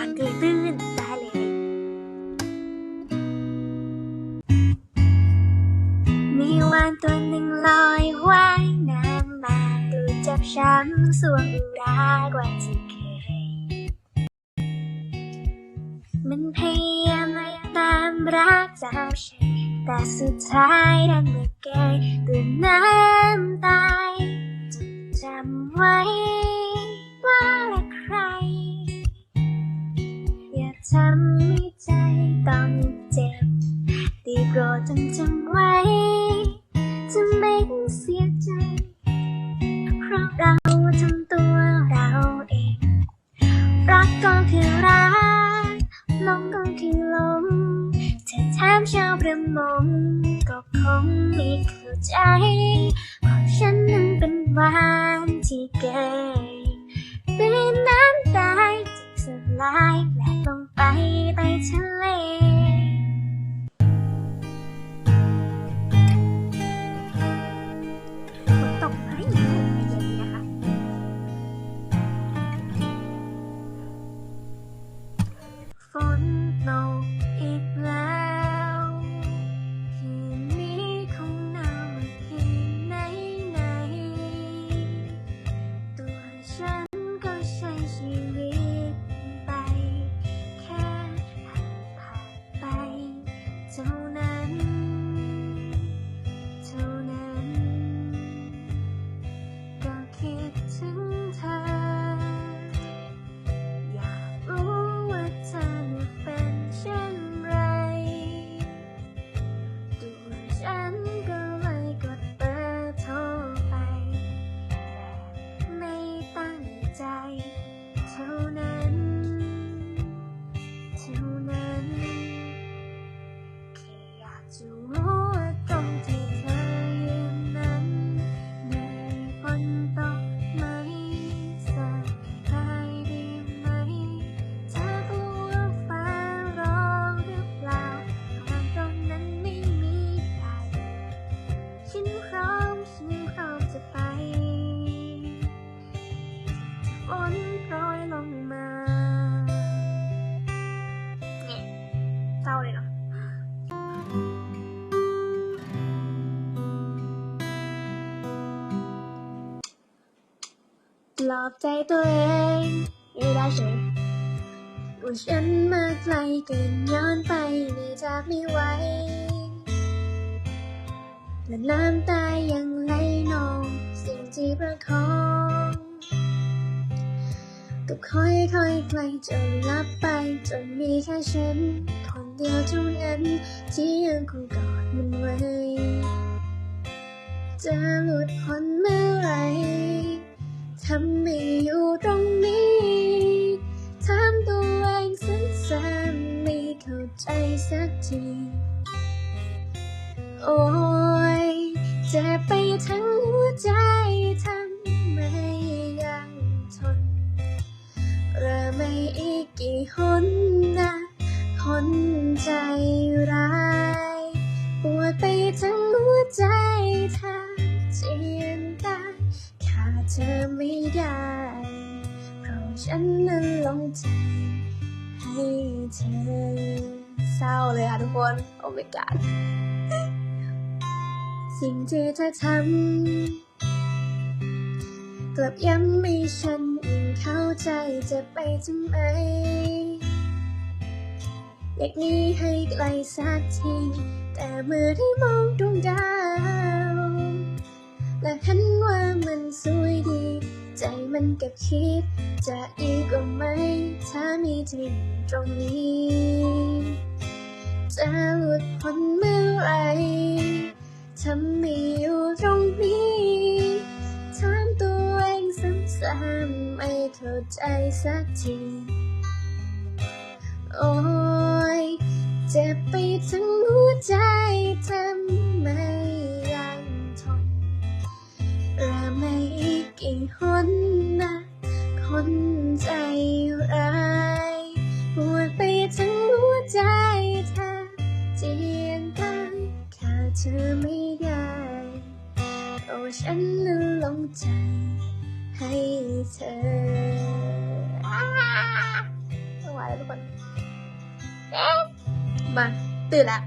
านเกยตื้นได้เลย มีวานตัวหนึ่งลอยว่ายน้ำมาดูจับช้ำสวงอุรากว่าที่เคย มันพยายามไล่ตามรักเจ้าชายแต่สุดท้ายดันมาแกยด้วยน้ำตายจดจำไว้ ทำให้ใจต้องเจ็บตีโปรดจงจำไว้ จะไม่ต้องเสียใจ เพราะเราทำตัวเราเอง รักก็คือรักลงก็คือลงถ้าถามชาวประมงก็คงไม่เข้าใจเพราะฉันนั้นเป็นวานที่เกยเป็นน้ำตายจะสลาย ปลอบใจตัวเองไม่ได้เฉยว่าฉันมาไกลเกินย้อนไปในจากไม่ไหวและน้ำตายังไหลนองสิ่งที่ประคองก็ค่อยค่อยๆไกลจนลับไป จนมีแค่ฉัน คนเดียวเท่านั้นที่ยังคงกอดมันไว้จะหลุดพ้นเมื่อไหร ทำไม่อยู่ตรงนี้ถามตัวเองซ้ำๆไม่เข้าใจสักที โอ้ยเจ็บไปทั้งหัวใจทำไมยังทนเริ่มไม่อีกกี่หนนะคน เธอไม่ได้ เพราะฉันนั้นลงใจให้เธอ เศร้าเลยค่ะทุกคน โอ้ my god สิ่งที่เธอทำกลับย้ำให้ฉันยิ่งเข้าใจจะไปทำไมอยากนี้ให้ไกลสักที แต่เมื่อได้มองดวงดาว และหัน มันกับคิด จะดีกว่าไหม ถ้ามีเธออยู่ตรงนี้ จะหลุดพ้นเมื่อไหรทำไม่อยู่ตรงนี้ถามตัวเองซ้ำๆไม่เข้าใจสักที โอ้ยเจ็บไปทั้งหัวใจทำไมยังทนเริ่มไม่อีกกี่หนนะคน เธอไม่ได้เพราะฉันนั้นลงใจ ให้เธออ้าไม่ไหวแล้วทุกคนมาตื่นแล้ว